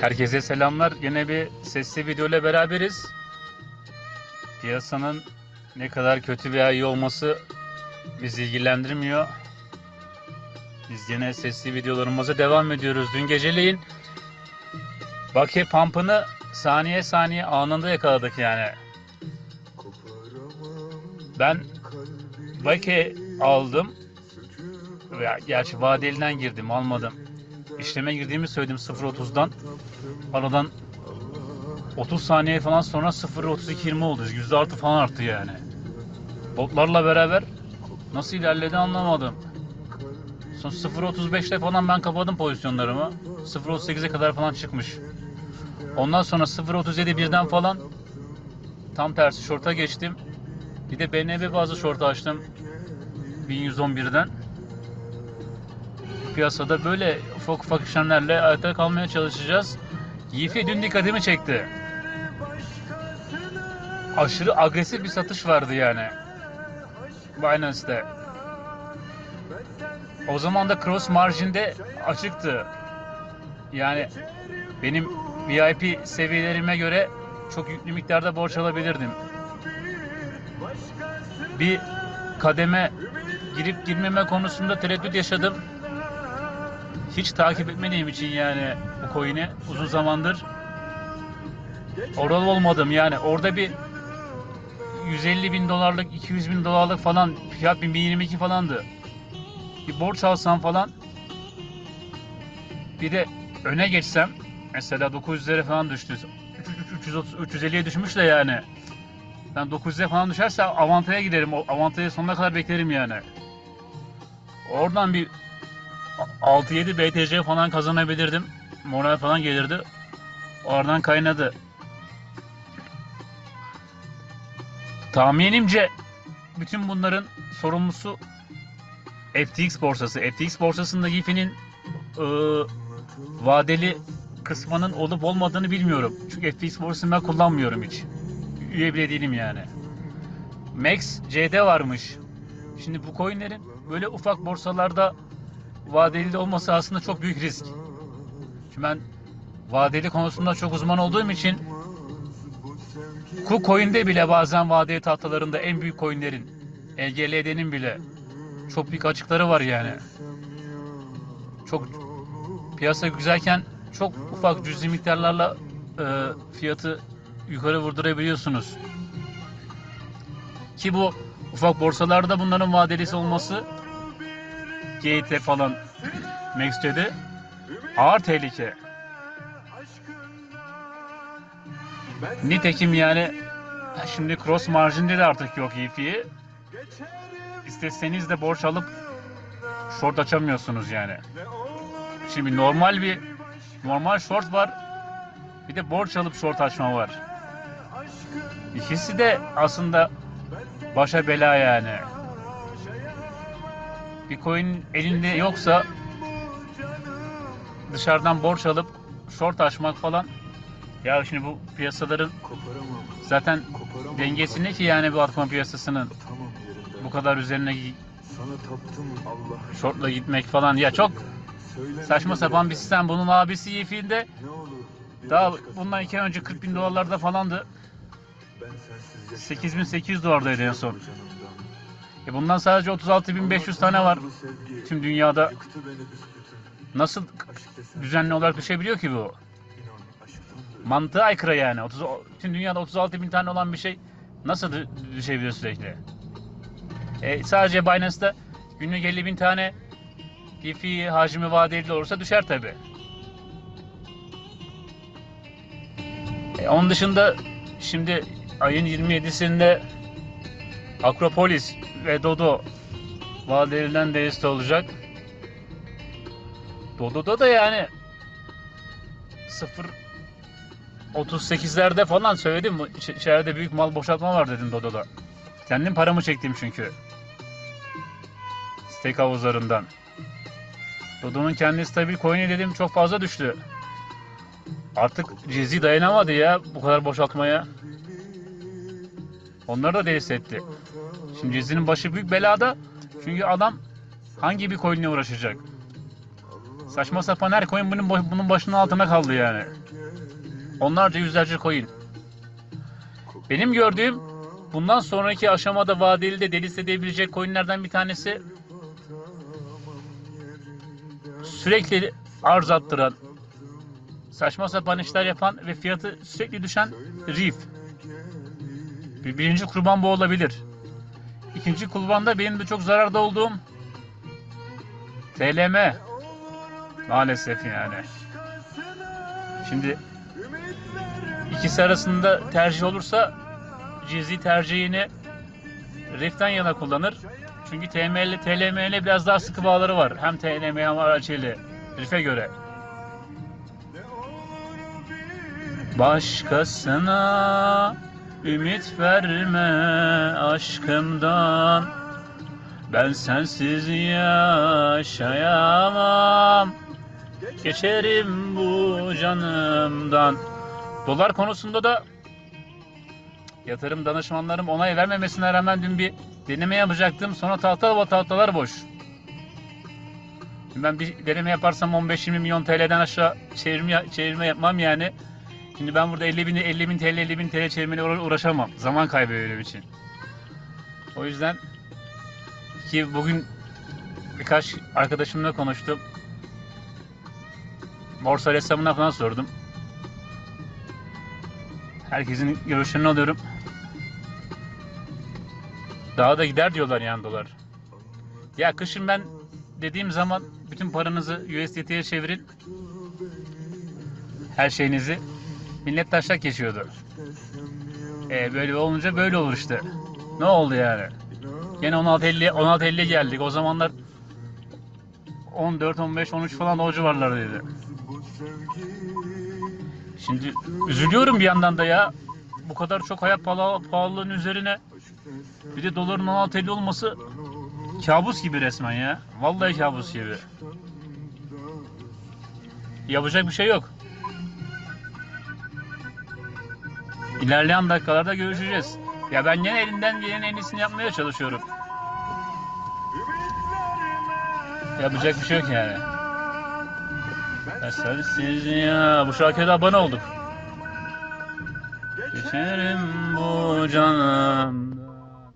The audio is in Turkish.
Herkese selamlar. Yine bir sesli video ile beraberiz. Piyasanın ne kadar kötü veya iyi olması bizi ilgilendirmiyor. Biz yine sesli videolarımıza devam ediyoruz. Dün geceleyin Bake pump'ını saniye saniye anında yakaladık yani. Ben Bake aldım. Gerçi vadeliden girdim almadım. İşleme girdiğimi söyledim 0.30'dan. Aradan 30 saniye falan sonra 0.32-20 oldu. %6 falan arttı yani. Botlarla beraber nasıl ilerledi anlamadım. Son 0.35'te falan ben kapadım pozisyonlarımı. 0.38'e kadar falan çıkmış. Ondan sonra 0.37 birden falan tam tersi short'a geçtim. Bir de BNB bazı short açtım. 1111'den. Piyasada böyle ufak ufak işlemlerle ayakta kalmaya çalışacağız. Yifi dün dikkatimi çekti. Aşırı agresif bir satış vardı yani. Binance'de. O zaman da cross marjinde açıktı. Yani benim VIP seviyelerime göre çok yüklü miktarda borç alabilirdim. Bir kademe girip girmeme konusunda tereddüt yaşadım. Hiç takip etmediğim için yani bu coin'i uzun zamandır oralı olmadım yani orada bir 150 bin dolarlık 200 bin dolarlık falan fiyat 1022 falandı. Bir borç alsam falan bir de öne geçsem mesela 900'lere falan düştü. 330 350'ye düşmüş de yani. Ben 900'e falan düşerse avantaya giderim. O avantaya sonuna kadar beklerim yani. Oradan bir 6-7 BTC falan kazanabilirdim. Moral falan gelirdi. Oradan kaynadı. Tahminimce bütün bunların sorumlusu FTX borsası. FTX borsasında Yifi'nin ıı, vadeli kısmının olup olmadığını bilmiyorum. Çünkü FTX borsasını ben kullanmıyorum hiç. Üye bile değilim yani. Max CD varmış. Şimdi bu coinlerin böyle ufak borsalarda vadeli de olması aslında çok büyük risk. Şimdi ben vadeli konusunda çok uzman olduğum için KuCoin'de bile bazen vadeli tahtalarında en büyük coinlerin EGLD'nin bile çok büyük açıkları var yani. Çok piyasa güzelken çok ufak cüzi miktarlarla e, fiyatı yukarı vurdurabiliyorsunuz. Ki bu ufak borsalarda bunların vadelisi olması GT falan Max'te ağır tehlike. Nitekim yani şimdi cross marjinde de artık yok EFI. İsteseniz de borç alıp short açamıyorsunuz yani. Şimdi normal bir normal short var. Bir de borç alıp short açma var. İkisi de aslında başa bela yani. Bir coin elinde yoksa dışarıdan borç alıp short açmak falan ya şimdi bu piyasaların zaten Koparamam. dengesi ne ki yani bu atma piyasasının bu kadar üzerine Sana gitmek falan ya çok saçma sapan bir sistem. Bunun abisi bir daha bundan iki önce 40 bin dolarlarda falandı. Ben sensiz yaşayamam. 8800 dolardaydı en son. E bundan sadece 36.500 tane var tüm dünyada. Nasıl düzenli olarak düşebiliyor ki bu? Mantığa aykırı yani. 30, tüm dünyada 36 bin tane olan bir şey nasıl dü- düşebiliyor sürekli? E, sadece Binance'da günlük 50 bin tane DeFi hacmi vadeli olursa düşer tabi. E, onun dışında şimdi ayın 27'sinde Akropolis ve Dodo vadeliden deliste olacak. Dodo'da da yani 0 38'lerde falan söyledim. İç- İçeride büyük mal boşaltma var dedim Dodo'da. Kendim paramı çektim çünkü. Stake havuzlarından. Dodo'nun kendi stabil coin'i dedim çok fazla düştü. Artık Cezi dayanamadı ya bu kadar boşaltmaya. Onları da delist etti. Şimdi Cezi'nin başı büyük belada. Çünkü adam hangi bir coin'le uğraşacak? Saçma sapan her coin bunun, bunun başının altına kaldı yani. Onlarca yüzlerce coin. Benim gördüğüm bundan sonraki aşamada vadeli de delist edebilecek coinlerden bir tanesi sürekli arz attıran, saçma sapan işler yapan ve fiyatı sürekli düşen Reef. Bir, birinci kurban bu olabilir. İkinci kurban da benim de çok zararda olduğum TLM. Maalesef yani. Şimdi ikisi arasında tercih olursa cüzi tercihini Rift'ten yana kullanır. Çünkü TML, TLM ile biraz daha sıkı bağları var. Hem TLM hem araçıyla. Rift'e göre. Başkasına ümit verme aşkımdan Ben sensiz yaşayamam Geçerim bu canımdan Dolar konusunda da yatırım danışmanlarım onay vermemesine rağmen dün bir deneme yapacaktım. Sonra tahta tahtalar boş. Ben bir deneme yaparsam 15-20 milyon TL'den aşağı çevirme, çevirme yapmam yani. Şimdi ben burada 50 bin, 50 bin TL, 50 bin TL çevirmeyle uğra- uğraşamam. Zaman kaybı benim için. O yüzden ki bugün birkaç arkadaşımla konuştum. Borsa ressamına falan sordum. Herkesin görüşlerini alıyorum. Daha da gider diyorlar yani dolar. Ya kışın ben dediğim zaman bütün paranızı USDT'ye çevirin. Her şeyinizi. Millet taşak geçiyordu. E böyle olunca böyle olur işte. Ne oldu yani? Gene 16.50 16.50 geldik. O zamanlar 14, 15, 13 falan o civarlardaydı. Şimdi üzülüyorum bir yandan da ya. Bu kadar çok hayat pahalı, pahalılığının üzerine bir de doların 16.50 olması kabus gibi resmen ya. Vallahi kabus gibi. Yapacak bir şey yok. İlerleyen dakikalarda görüşeceğiz. Ya ben yine elinden gelen en iyisini yapmaya çalışıyorum. Yapacak bir şey yok yani. Ben sensiz ya. Bu şarkıya da abone olduk. Geçerim bu canımdan.